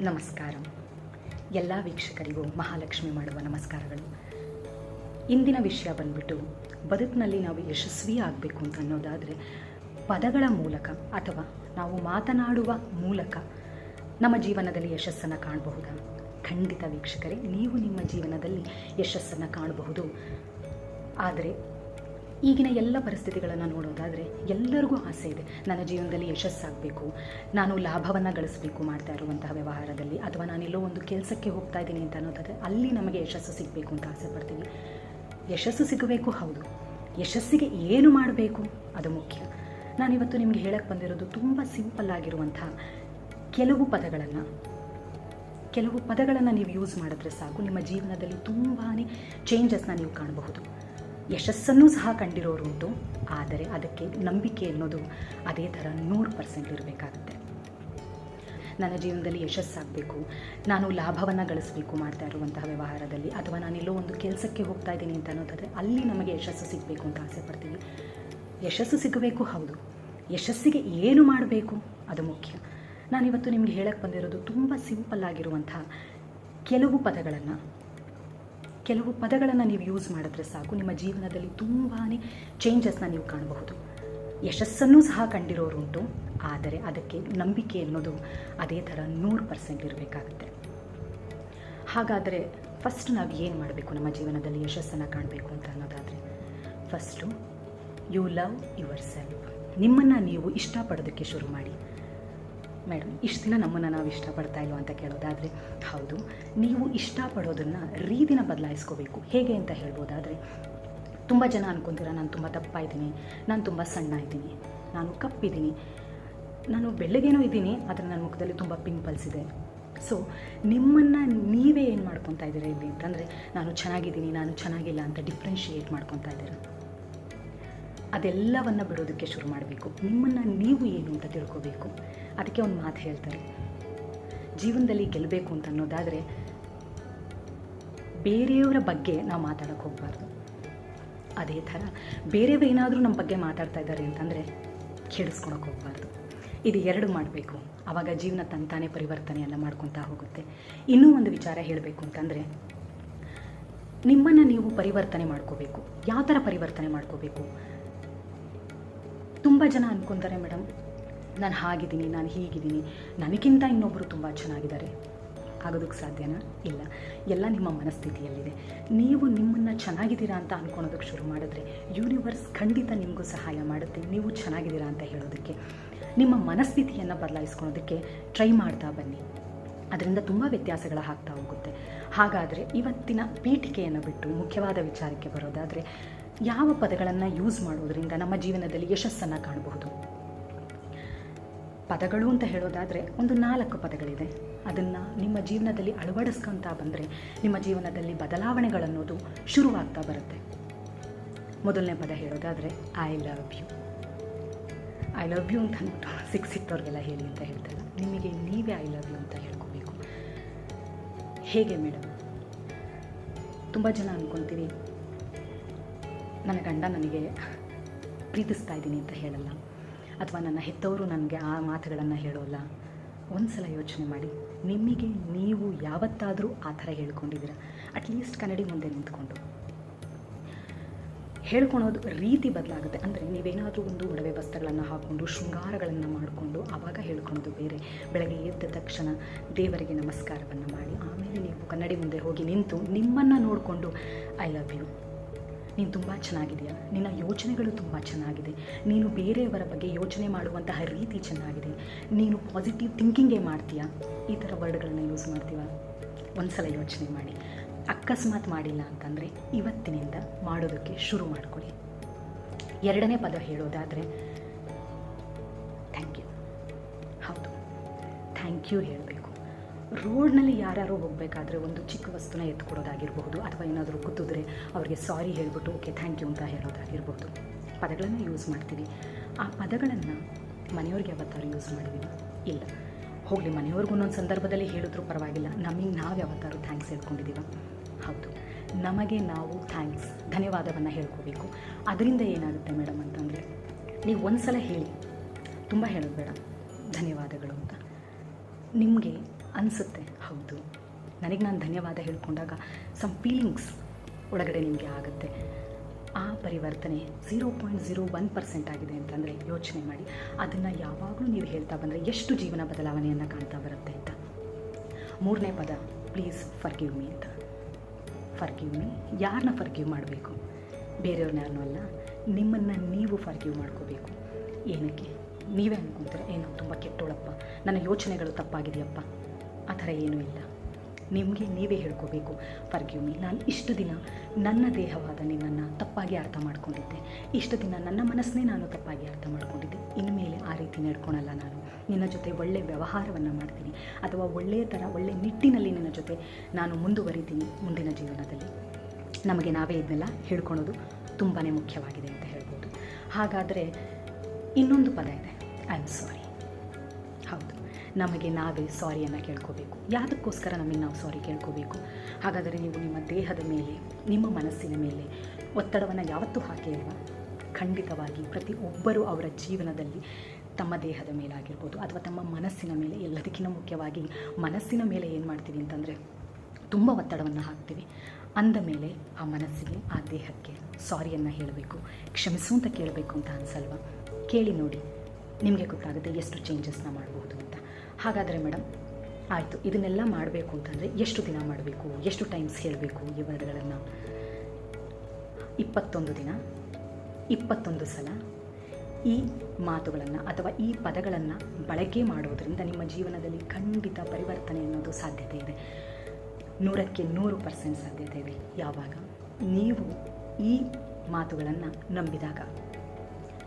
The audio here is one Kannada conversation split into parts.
ನಮಸ್ಕಾರ. ಎಲ್ಲ ವೀಕ್ಷಕರಿಗೂ ಮಹಾಲಕ್ಷ್ಮಿ ಮಾಡುವ ನಮಸ್ಕಾರಗಳು. ಇಂದಿನ ವಿಷಯ ಬಂದ್ಬಿಟ್ಟು ಬದುಕಿನಲ್ಲಿ ನಾವು ಯಶಸ್ವಿ ಆಗಬೇಕು ಅಂತ ಅನ್ನೋದಾದರೆ ಪದಗಳ ಮೂಲಕ ಅಥವಾ ನಾವು ಮಾತನಾಡುವ ಮೂಲಕ ನಮ್ಮ ಜೀವನದಲ್ಲಿ ಯಶಸ್ಸನ್ನು ಕಾಣಬಹುದಾ. ಖಂಡಿತ ವೀಕ್ಷಕರೇ, ನೀವು ನಿಮ್ಮ ಜೀವನದಲ್ಲಿ ಯಶಸ್ಸನ್ನು ಕಾಣಬಹುದು. ಆದರೆ ಈಗಿನ ಎಲ್ಲ ಪರಿಸ್ಥಿತಿಗಳನ್ನು ನೋಡೋದಾದರೆ ಎಲ್ಲರಿಗೂ ಆಸೆ ಇದೆ. ನನ್ನ ಜೀವನದಲ್ಲಿ ಯಶಸ್ಸಾಗಬೇಕು. ನಾನು ಲಾಭವನ್ನು ಗಳಿಸಬೇಕು ಮಾಡ್ತಾ ಇರುವಂತಹ ವ್ಯವಹಾರದಲ್ಲಿ ಅಥವಾ ನಾನೆಲ್ಲೋ ಒಂದು ಕೆಲಸಕ್ಕೆ ಹೋಗ್ತಾ ಇದ್ದೀನಿ ಅಂತ ಅನ್ನೋದಾದರೆ ಅಲ್ಲಿ ನಮಗೆ ಯಶಸ್ಸು ಸಿಗಬೇಕು ಅಂತ ಆಸೆ ಪಡ್ತೀವಿ. ಯಶಸ್ಸು ಸಿಗಬೇಕು ಹೌದು. ಯಶಸ್ಸಿಗೆ ಏನು ಮಾಡಬೇಕು? ಅದು ಮುಖ್ಯ. ನಾನಿವತ್ತು ನಿಮಗೆ ಹೇಳಕ್ಕೆ ಬಂದಿರೋದು ತುಂಬ ಸಿಂಪಲ್ ಆಗಿರುವಂಥ ಕೆಲವು ಪದಗಳನ್ನು. ಕೆಲವು ಪದಗಳನ್ನು ನೀವು ಯೂಸ್ ಮಾಡಿದ್ರೆ ಸಾಕು. ನಿಮ್ಮ ಜೀವನದಲ್ಲಿ ತುಂಬಾ ಚೇಂಜಸ್ನ ನೀವು ಕಾಣಬಹುದು. ಯಶಸ್ಸನ್ನು ಸಹ ಕಂಡಿರೋರು ಉಂಟು ಆದರೆ ಅದಕ್ಕೆ ನಂಬಿಕೆ ಅನ್ನೋದು ಅದೇ ಥರ ನೂರು ಪರ್ಸೆಂಟ್ ಇರಬೇಕಾಗುತ್ತೆ. ನನ್ನ ಜೀವನದಲ್ಲಿ ಯಶಸ್ಸಾಗಬೇಕು. ನಾನು ಲಾಭವನ್ನು ಗಳಿಸಬೇಕು ಮಾಡ್ತಾ ಇರುವಂತಹ ವ್ಯವಹಾರದಲ್ಲಿ ಅಥವಾ ನಾನೆಲ್ಲೋ ಒಂದು ಕೆಲಸಕ್ಕೆ ಹೋಗ್ತಾ ಇದ್ದೀನಿ ಅಂತ ಅನ್ನೋದಾದರೆ ಅಲ್ಲಿ ನಮಗೆ ಯಶಸ್ಸು ಸಿಗಬೇಕು ಅಂತ ಆಸೆ ಪಡ್ತೀವಿ ಯಶಸ್ಸು ಸಿಗಬೇಕು ಹೌದು. ಯಶಸ್ಸಿಗೆ ಏನು ಮಾಡಬೇಕು? ಅದು ಮುಖ್ಯ. ನಾನಿವತ್ತು ನಿಮಗೆ ಹೇಳಕ್ಕೆ ಬಂದಿರೋದು ತುಂಬ ಸಿಂಪಲ್ ಆಗಿರುವಂಥ ಕೆಲವು ಪದಗಳನ್ನು ಕೆಲವು ಪದಗಳನ್ನು ನೀವು ಯೂಸ್ ಮಾಡಿದ್ರೆ ಸಾಕು. ನಿಮ್ಮ ಜೀವನದಲ್ಲಿ ತುಂಬಾ ಚೇಂಜಸ್ನ ನೀವು ಕಾಣಬಹುದು. ಯಶಸ್ಸನ್ನು ಸಹ ಕಂಡಿರೋರುಂಟು ಆದರೆ ಅದಕ್ಕೆ ನಂಬಿಕೆ ಅನ್ನೋದು ಅದೇ ಥರ ನೂರು ಪರ್ಸೆಂಟ್ ಇರಬೇಕಾಗುತ್ತೆ. ಹಾಗಾದರೆ ಫಸ್ಟ್ ನಾವು ಏನು ಮಾಡಬೇಕು? ನಮ್ಮ ಜೀವನದಲ್ಲಿ ಯಶಸ್ಸನ್ನು ಕಾಣಬೇಕು ಅಂತ ಅನ್ನೋದಾದರೆ first you love your self ನೀವು ಇಷ್ಟಪಡೋದಕ್ಕೆ ಶುರು ಮಾಡಿ. ಮೇಡಮ್, ಇಷ್ಟು ದಿನ ನಮ್ಮನ್ನು ನಾವು ಇಷ್ಟಪಡ್ತಾ ಇಲ್ವ ಅಂತ ಕೇಳೋದಾದರೆ, ಹೌದು. ನೀವು ಇಷ್ಟಪಡೋದನ್ನು ರೀತಿನ ಬದಲಾಯಿಸ್ಕೋಬೇಕು. ಹೇಗೆ ಅಂತ ಹೇಳ್ಬೋದಾದರೆ, ತುಂಬ ಜನ ಅನ್ಕೊತೀರ, ನಾನು ತುಂಬ ದಪ್ಪ ಇದ್ದೀನಿ ನಾನು ತುಂಬ ಸಣ್ಣ ಇದ್ದೀನಿ ನಾನು ಕಪ್ಪಿದ್ದೀನಿ, ನಾನು ಬೆಳ್ಳಗೇನೋ ಇದ್ದೀನಿ, ಆದರೆ ನನ್ನ ಮುಖದಲ್ಲಿ ತುಂಬ ಪಿಂಪಲ್ಸ್ ಇದೆ. ಸೊ ನಿಮ್ಮನ್ನು ನೀವೇ ಏನು ಮಾಡ್ಕೊತಾ ಇದ್ದೀರ ಇಲ್ಲಿ ಅಂತಂದರೆ ನಾನು ಚೆನ್ನಾಗಿದ್ದೀನಿ, ನಾನು ಚೆನ್ನಾಗಿಲ್ಲ ಅಂತ ಡಿಫ್ರೆನ್ಷಿಯೇಟ್ ಮಾಡ್ಕೊತಾ ಇದ್ದೀರ? ಅದೆಲ್ಲವನ್ನು ಬಿಡೋದಕ್ಕೆ ಶುರು ಮಾಡಬೇಕು. ನಿಮ್ಮನ್ನು ನೀವು ಏನು ಅಂತ ತಿಳ್ಕೋಬೇಕು? ಅದಕ್ಕೆ ಒಂದು ಮಾತು ಹೇಳ್ತಾರೆ. ಜೀವನದಲ್ಲಿ ಗೆಲ್ಲಬೇಕು ಅಂತ ಅನ್ನೋದಾದರೆ ಬೇರೆಯವರ ಬಗ್ಗೆ ನಾವು ಮಾತಾಡೋಕ್ಕೆ ಹೋಗಬಾರ್ದು. ಅದೇ ಥರ ಬೇರೆಯವ್ರು ಏನಾದರೂ ನಮ್ಮ ಬಗ್ಗೆ ಮಾತಾಡ್ತಾ ಇದ್ದಾರೆ ಅಂತಂದರೆ ಕೆಡಿಸ್ಕೊಳಕ್ಕೆ ಹೋಗಬಾರ್ದು. ಇದು ಎರಡು ಮಾಡಬೇಕು. ಆವಾಗ ಜೀವನ ತಂತಾನೇ ಪರಿವರ್ತನೆಯನ್ನು ಮಾಡ್ಕೊತಾ ಹೋಗುತ್ತೆ. ಇನ್ನೂ ಒಂದು ವಿಚಾರ ಹೇಳಬೇಕು ಅಂತಂದರೆ, ನಿಮ್ಮನ್ನು ನೀವು ಪರಿವರ್ತನೆ ಮಾಡ್ಕೋಬೇಕು. ಯಾವ ಥರ ಪರಿವರ್ತನೆ ಮಾಡ್ಕೋಬೇಕು? ತುಂಬ ಜನ ಅಂದ್ಕೊತಾರೆ ಮೇಡಮ್ ನಾನು ಹಾಗಿದ್ದೀನಿ, ನಾನು ಹೀಗಿದ್ದೀನಿ. ನನಗಿಂತ ಇನ್ನೊಬ್ಬರು ತುಂಬ ಚೆನ್ನಾಗಿದ್ದಾರೆ. ಆಗೋದಕ್ಕೆ ಸಾಧ್ಯನಾ? ಇಲ್ಲ. ಎಲ್ಲ ನಿಮ್ಮ ಮನಸ್ಥಿತಿಯಲ್ಲಿದೆ. ನೀವು ನಿಮ್ಮನ್ನು ಚೆನ್ನಾಗಿದ್ದೀರಾ ಅಂತ ಅಂದ್ಕೊಳೋದಕ್ಕೆ ಶುರು ಮಾಡಿದ್ರೆ ಯೂನಿವರ್ಸ್ ಖಂಡಿತ ನಿಮಗೂ ಸಹಾಯ ಮಾಡುತ್ತೆ. ನೀವು ಚೆನ್ನಾಗಿದ್ದೀರಾ ಅಂತ ಹೇಳೋದಕ್ಕೆ. ನಿಮ್ಮ ಮನಸ್ಥಿತಿಯನ್ನು ಬದಲಾಯಿಸ್ಕೊಳೋದಕ್ಕೆ ಟ್ರೈ ಮಾಡ್ತಾ ಬನ್ನಿ. ಅದರಿಂದ ತುಂಬ ವ್ಯತ್ಯಾಸಗಳು ಆಗ್ತಾ ಹೋಗುತ್ತೆ. ಹಾಗಾದರೆ ಇವತ್ತಿನ ಪೀಠಿಕೆಯನ್ನು ಬಿಟ್ಟು ಮುಖ್ಯವಾದ ವಿಚಾರಕ್ಕೆ ಬರೋದಾದರೆ ಯಾವ ಪದಗಳನ್ನು ಯೂಸ್ ಮಾಡೋದರಿಂದ ನಮ್ಮ ಜೀವನದಲ್ಲಿ ಯಶಸ್ಸನ್ನು ಕಾಣಬಹುದು? ಪದಗಳು ಅಂತ ಹೇಳೋದಾದರೆ ಒಂದು ನಾಲ್ಕು ಪದಗಳಿದೆ. ಅದನ್ನು ನಿಮ್ಮ ಜೀವನದಲ್ಲಿ ಅಳವಡಿಸ್ಕೊತಾ ಬಂದರೆ ನಿಮ್ಮ ಜೀವನದಲ್ಲಿ ಬದಲಾವಣೆಗಳನ್ನೋದು ಶುರುವಾಗ್ತಾ ಬರುತ್ತೆ. ಮೊದಲನೇ ಪದ ಹೇಳೋದಾದರೆ I love you I love you ಅಂತ ಅಂದ್ಬಿಟ್ಟು ಸಿಕ್ಸ್ ಸಿಕ್ತವ್ರಿಗೆಲ್ಲ ಹೇಳಿ ಅಂತ ಹೇಳ್ತಾರೆ. ನಿಮಗೆ ನೀವೇ ಐ ಲವ್ ಯು ಅಂತ ಹೇಳ್ಕೋಬೇಕು. ಹೇಗೆ ಮೇಡಮ್? ತುಂಬ ಜನ ಅಂದ್ಕೊತೀವಿ ನನ್ನ ಗಂಡ ನನಗೆ ಪ್ರೀತಿಸ್ತಾ ಇದ್ದೀನಿ ಅಂತ ಹೇಳಲ್ಲ. ಅಥವಾ ನನ್ನ ಹೆತ್ತವರು ನನಗೆ ಆ ಮಾತುಗಳನ್ನು ಹೇಳೋಲ್ಲ? ಒಂದು ಸಲ ಯೋಚನೆ ಮಾಡಿ. ನಿಮಗೆ ನೀವು ಯಾವತ್ತಾದರೂ ಆ ಥರ ಹೇಳ್ಕೊಂಡಿದ್ದೀರ? ಅಟ್ಲೀಸ್ಟ್ ಕನ್ನಡಿ ಮುಂದೆ ನಿಂತ್ಕೊಂಡು. ಹೇಳ್ಕೊಳೋದು ರೀತಿ ಬದಲಾಗುತ್ತೆ. ಅಂದರೆ ನೀವೇನಾದರೂ ಒಂದು ಒಡವೆ ವಸ್ತ್ರಗಳನ್ನು ಹಾಕ್ಕೊಂಡು ಶೃಂಗಾರಗಳನ್ನು ಮಾಡಿಕೊಂಡು ಆವಾಗ ಹೇಳ್ಕೊಳೋದು ಬೇರೆ. ಬೆಳಗ್ಗೆ ಎದ್ದ ತಕ್ಷಣ ದೇವರಿಗೆ ನಮಸ್ಕಾರವನ್ನು ಮಾಡಿ, ಆಮೇಲೆ ನೀವು ಕನ್ನಡಿ ಮುಂದೆ ಹೋಗಿ ನಿಂತು ನಿಮ್ಮನ್ನು ನೋಡಿಕೊಂಡು ಐ ಲವ್ ಯು ನೀನು ತುಂಬ ಚೆನ್ನಾಗಿದೆಯಾ? ನಿನ್ನ ಯೋಚನೆಗಳು ತುಂಬ ಚೆನ್ನಾಗಿದೆ. ನೀನು ಬೇರೆಯವರ ಬಗ್ಗೆ ಯೋಚನೆ ಮಾಡುವಂತಹ ರೀತಿ ಚೆನ್ನಾಗಿದೆ. ನೀನು ಪಾಸಿಟಿವ್ ಥಿಂಕಿಂಗೇ ಮಾಡ್ತೀಯಾ? ಈ ಥರ ವರ್ಡ್ಗಳನ್ನ ಯೂಸ್ ಮಾಡ್ತೀವ ಒಂದು ಸಲ ಯೋಚನೆ ಮಾಡಿ. ಅಕಸ್ಮಾತ್ ಮಾಡಿಲ್ಲ ಅಂತಂದರೆ ಇವತ್ತಿನಿಂದ ಮಾಡೋದಕ್ಕೆ ಶುರು ಮಾಡಿಕೊಡಿ. ಎರಡನೇ ಪದ ಹೇಳೋದಾದರೆ ಥ್ಯಾಂಕ್ ಯು ಹೌದು. ಥ್ಯಾಂಕ್ ಯು ಹೇಳಬೇಕು. ರೋಡ್ನಲ್ಲಿ ಯಾರು ಹೋಗಬೇಕಾದ್ರೆ ಒಂದು ಚಿಕ್ಕ ವಸ್ತುನ ಎತ್ಕೊಡೋದಾಗಿರಬಹುದು ಅಥವಾ ಏನಾದರೂ ಗೊತ್ತಿದ್ರೆ ಅವರಿಗೆ ಸಾರಿ ಹೇಳಿಬಿಟ್ಟು, ಓಕೆ ಥ್ಯಾಂಕ್ ಯು ಅಂತ ಹೇಳೋದಾಗಿರ್ಬೋದು ಪದಗಳನ್ನು ಯೂಸ್ ಮಾಡ್ತೀವಿ. ಆ ಪದಗಳನ್ನು ಮನೆಯವ್ರಿಗೆ ಯಾವತ್ತಾರು ಯೂಸ್ ಮಾಡಿದ್ದೀವಿ ಇಲ್ಲ. ಹೋಗಲಿ, ಮನೆಯವ್ರಿಗೂ ಒಂದೊಂದು ಸಂದರ್ಭದಲ್ಲಿ ಹೇಳಿದ್ರು ಪರವಾಗಿಲ್ಲ. ನಮಗೆ ನಾವು ಯಾವತ್ತಾರು ಥ್ಯಾಂಕ್ಸ್ ಹೇಳ್ಕೊಂಡಿದ್ದೀವ ಹೌದು. ನಮಗೆ ನಾವು ಥ್ಯಾಂಕ್ಸ್ ಧನ್ಯವಾದವನ್ನು ಹೇಳ್ಕೋಬೇಕು. ಅದರಿಂದ ಏನಾಗುತ್ತೆ ಮೇಡಮ್ ಅಂತಂದರೆ, ನೀವು ಒಂದು ಸಲ ಹೇಳಿ. ತುಂಬ ಹೇಳೋದು ಬೇಡ. ಧನ್ಯವಾದಗಳು ಅಂತ. ನಿಮಗೆ ಅನಿಸುತ್ತೆ. ಹೌದು. ನನಗೆ ನಾನು ಧನ್ಯವಾದ ಹೇಳ್ಕೊಂಡಾಗ ಸಮ್ ಫೀಲಿಂಗ್ಸ್ ಒಳಗಡೆ ನಿಮಗೆ ಆಗುತ್ತೆ. ಆ ಪರಿವರ್ತನೆ zero point zero one percent ಆಗಿದೆ ಅಂತಂದರೆ ಯೋಚನೆ ಮಾಡಿ. ಅದನ್ನು ಯಾವಾಗಲೂ ನೀವು ಹೇಳ್ತಾ ಬಂದರೆ ಎಷ್ಟು ಜೀವನ ಬದಲಾವಣೆಯನ್ನು ಕಾಣ್ತಾ ಬರುತ್ತೆ ಅಂತ. ಮೂರನೇ ಪದ ಪ್ಲೀಸ್ ಫರ್ಗಿವ್ ಮೀ ಅಂತ. ಫರ್ಗಿವ್ ಮೀ ಯಾರನ್ನ ಫರ್ಗಿವ್ ಮಾಡಬೇಕು? ಬೇರೆಯವ್ರನ್ನ ಅಲ್ಲ. ನಿಮ್ಮನ್ನು ನೀವು ಫರ್ಗಿವ್ ಮಾಡ್ಕೋಬೇಕು. ಏನಕ್ಕೆ? ನೀವೇ ಅನ್ಕೊಂತೀರ, ಏನೋ, ತುಂಬ ಕೆಟ್ಟೋಳಪ್ಪ. ನನ್ನ ಯೋಚನೆಗಳು ತಪ್ಪಾಗಿದೆಯಪ್ಪ. ಆ ಥರ ಏನೂ ಇಲ್ಲ. ನಿಮಗೆ ನೀವೇ ಹೇಳ್ಕೋಬೇಕು. ಫರ್ಗ್ಯೂ ಮೀ, ನಾನು ಇಷ್ಟು ದಿನ ನನ್ನ ದೇಹವಾದ ನಿನ್ನನ್ನು ತಪ್ಪಾಗಿ ಅರ್ಥ ಮಾಡ್ಕೊಂಡಿದ್ದೆ. ಇಷ್ಟು ದಿನ ನನ್ನ ಮನಸ್ಸನ್ನೇ ನಾನು ತಪ್ಪಾಗಿ ಅರ್ಥ ಮಾಡ್ಕೊಂಡಿದ್ದೆ. ಇನ್ಮೇಲೆ ಆ ರೀತಿ ನಡ್ಕೊಳಲ್ಲ ನಾನು. ನಿನ್ನ ಜೊತೆ ಒಳ್ಳೆಯ ವ್ಯವಹಾರವನ್ನು ಮಾಡ್ತೀನಿ. ಅಥವಾ ಒಳ್ಳೆಯ ಥರ ಒಳ್ಳೆಯ ನಿಟ್ಟಿನಲ್ಲಿ ನಿನ್ನ ಜೊತೆ ನಾನು ಮುಂದುವರಿತೀನಿ ಮುಂದಿನ ಜೀವನದಲ್ಲಿ. ನಮಗೆ ನಾವೇ ಇದನ್ನೆಲ್ಲ ಹೇಳ್ಕೊಳೋದು ತುಂಬಾ ಮುಖ್ಯವಾಗಿದೆ ಅಂತ ಹೇಳ್ಬೋದು. ಹಾಗಾದರೆ ಇನ್ನೊಂದು ಪದ ಇದೆ. ಐ ಆಮ್ ಸಾರಿ ನಮಗೆ ನಾವೇ ಸಾರಿಯನ್ನು ಕೇಳ್ಕೋಬೇಕು. ಯಾವುದಕ್ಕೋಸ್ಕರ ನಮಗೆ ನಾವು ಸಾರಿ ಕೇಳ್ಕೋಬೇಕು? ಹಾಗಾದರೆ ನೀವು ನಿಮ್ಮ ದೇಹದ ಮೇಲೆ, ನಿಮ್ಮ ಮನಸ್ಸಿನ ಮೇಲೆ ಒತ್ತಡವನ್ನು ಯಾವತ್ತೂ ಹಾಕಿ ಇಲ್ವಾ ಖಂಡಿತವಾಗಿ ಪ್ರತಿಯೊಬ್ಬರೂ ಅವರ ಜೀವನದಲ್ಲಿ ತಮ್ಮ ದೇಹದ ಮೇಲಾಗಿರ್ಬೋದು ಅಥವಾ ತಮ್ಮ ಮನಸ್ಸಿನ ಮೇಲೆ, ಎಲ್ಲದಕ್ಕಿಂತ ಮುಖ್ಯವಾಗಿ ಮನಸ್ಸಿನ ಮೇಲೆ ಏನು ಮಾಡ್ತೀವಿ ಅಂತಂದರೆ ತುಂಬ ಒತ್ತಡವನ್ನು ಹಾಕ್ತೀವಿ. ಅಂದ ಮೇಲೆ ಆ ಮನಸ್ಸಿಗೆ, ಆ ದೇಹಕ್ಕೆ ಸಾರಿಯನ್ನು ಹೇಳಬೇಕು. ಕ್ಷಮಿಸು ಅಂತ ಕೇಳಬೇಕು ಅಂತ ಅನ್ಸಲ್ವಾ? ಕೇಳಿ ನೋಡಿ, ನಿಮಗೆ ಗೊತ್ತಾಗುತ್ತೆ ಎಷ್ಟು ಚೇಂಜಸ್ನ ಮಾಡಬಹುದು ಹಾಗಾದರೆ ಮೇಡಮ್, ಆಯಿತು, ಇದನ್ನೆಲ್ಲ ಮಾಡಬೇಕು ಅಂತಂದರೆ ಎಷ್ಟು ದಿನ ಮಾಡಬೇಕು, ಎಷ್ಟು ಟೈಮ್ಸ್ ಹೇಳಬೇಕು ಈ ವರ್ಡ್ಗಳನ್ನು ಇಪ್ಪತ್ತೊಂದು ದಿನ, ಇಪ್ಪತ್ತೊಂದು ಸಲ ಈ ಮಾತುಗಳನ್ನು ಅಥವಾ ಈ ಪದಗಳನ್ನು ಬಳಕೆ ಮಾಡೋದರಿಂದ ನಿಮ್ಮ ಜೀವನದಲ್ಲಿ ಖಂಡಿತ ಪರಿವರ್ತನೆ ಅನ್ನೋದು ಸಾಧ್ಯತೆ ಇದೆ. ನೂರಕ್ಕೆ ನೂರು ಪರ್ಸೆಂಟ್ ಸಾಧ್ಯತೆ ಇದೆ. ಯಾವಾಗ? ನೀವು ಈ ಮಾತುಗಳನ್ನು ನಂಬಿದಾಗ.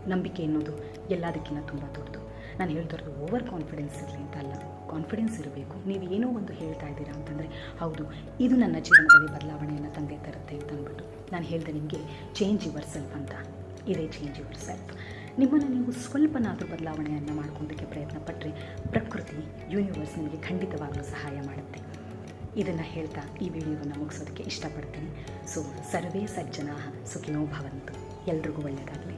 ನಂಬಿಕೆ ಅನ್ನೋದು ಎಲ್ಲದಕ್ಕಿಂತ ತುಂಬ ದೊಡ್ಡದು. ನಾನು ಹೇಳ್ದವ್ರಿಗೆ ಓವರ್ ಕಾನ್ಫಿಡೆನ್ಸ್ ಇರಲಿ ಅಂತ ಅಲ್ಲ. ಕಾನ್ಫಿಡೆನ್ಸ್ ಇರಬೇಕು. ನೀವು ಏನೋ ಒಂದು ಹೇಳ್ತಾ ಇದ್ದೀರಾ ಅಂತಂದರೆ, ಹೌದು, ಇದು ನನ್ನ ಜೀವನದಲ್ಲಿ ಬದಲಾವಣೆಯನ್ನು ತಂದೆ ತರುತ್ತೆ ಅಂತ ಅಂದ್ಬಿಟ್ಟು ನಾನು ಹೇಳಿದೆ ನಿಮಗೆ ಚೇಂಜ್ ಯುವರ್ ಸೆಲ್ಫ್ ಅಂತ. ಇದೇ ಚೇಂಜ್ ಯುವರ್ ಸೆಲ್ಫ್ ನಿಮ್ಮನ್ನು ನೀವು ಸ್ವಲ್ಪನಾದರೂ ಬದಲಾವಣೆಯನ್ನು ಮಾಡ್ಕೊಳ್ಳೋದಕ್ಕೆ ಪ್ರಯತ್ನ ಪಟ್ಟರೆ ಪ್ರಕೃತಿ ಯೂನಿವರ್ಸ್ ನಿಮಗೆ ಖಂಡಿತವಾಗಲೂ ಸಹಾಯ ಮಾಡುತ್ತೆ. ಇದನ್ನು ಹೇಳ್ತಾ ಈ ವಿಡಿಯೋವನ್ನು ಮುಗಿಸೋದಕ್ಕೆ ಇಷ್ಟಪಡ್ತೀನಿ. ಸೊ ಸರ್ವೇ ಸಜ್ಜನಾ ಸುಖಿನೋ ಭವಂತು. ಎಲ್ರಿಗೂ ಒಳ್ಳೆಯದಾಗಲಿ